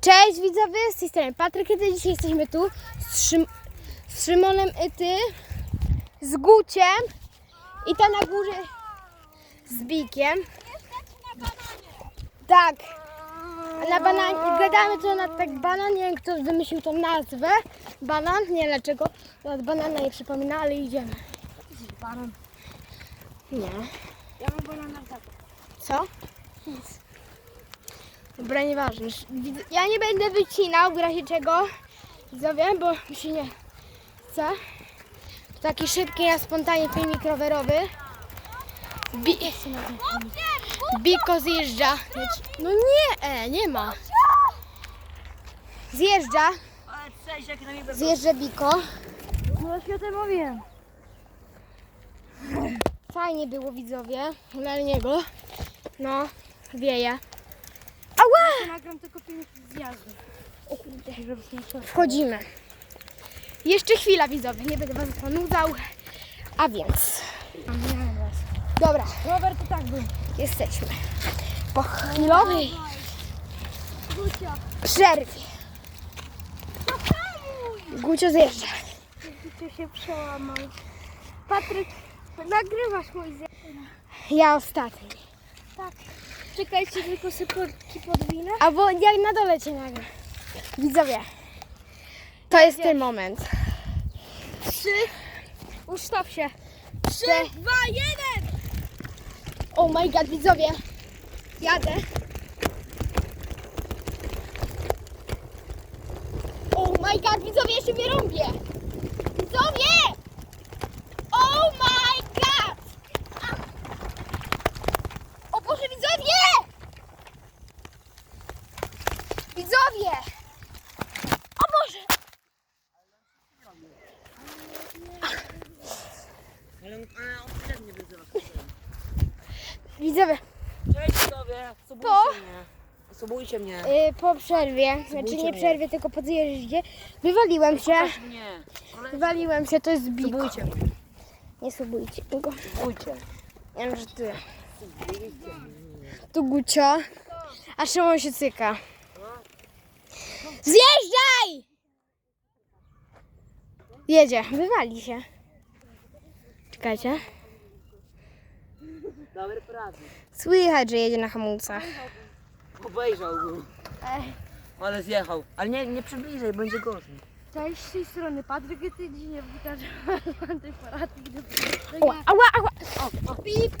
Cześć widzowie, z tej strony Patryk, kiedy dzisiaj jesteśmy tu z, Szym, z Szymonem i ty, z Guciem i ta na górze z Bikiem. Tak, a na bananie, gadamy to na tak banan, nie wiem kto wymyślił tą nazwę, banan, nie dlaczego, od banana nie przypomina, ale idziemy. Banan. Nie. Ja mam banana w. Co? Dobra, nieważne. Ja nie będę wycinał w razie czego. Widzowie, bo mi się nie chce. Taki szybki, na spontanie filmik rowerowy. Bi Biko zjeżdża. No nie, e, nie ma. Zjeżdża. Zjeżdża Biko. No ja o tym mówiłem. Fajnie było widzowie. Dla niego. No, wieje. Nagram tylko filmik z jazdy. O kurde. Wchodzimy. Jeszcze chwila widzowie, nie będę was ponudzał. A więc, dobra, Robert to tak był. jesteśmy po chwilowej Gucia. przerwie. Gucio zjeżdża. Gucia się przełamał. Patryk, nagrywasz mój zjazd. Ja ostatni. Tak. Czekajcie, tylko portki podwinę. Albo jak na dole cię nagle. Widzowie, to jest ten moment. Trzy. Ustaw się. Trzy, Te- dwa, jeden. Oh my god, widzowie. Jadę. Oh my god, widzowie, ja się wyrąbię. Widzowie! Oh my god! O Boże, widzowie! Widzowie! O Boże! Ale on przednie wyzywa. Widzowie, Cześć widzowie, subujcie To? mnie. Subujcie mnie. yy, po przerwie, znaczy nie mnie. przerwie, tylko po zjeździe, wywaliłem się. Mnie. Ale Wywaliłem się, to jest biko. subujcie mnie. Nie subujcie. Subujcie. Ja wiem, że ty. Tu Gucio. A Szymon się cyka. Zjeżdżaj! Jedzie, wywali się. Czekajcie. Dobry poradnik. Słychać, że jedzie na hamulcach. Obejrzał go. Ale zjechał. Ale nie, nie przybliżaj, będzie gorzej. Cześć, z tej strony Patryk, ty dziś nie wykaże antyparatnik do Ała, ała, ała. O, o. Pip.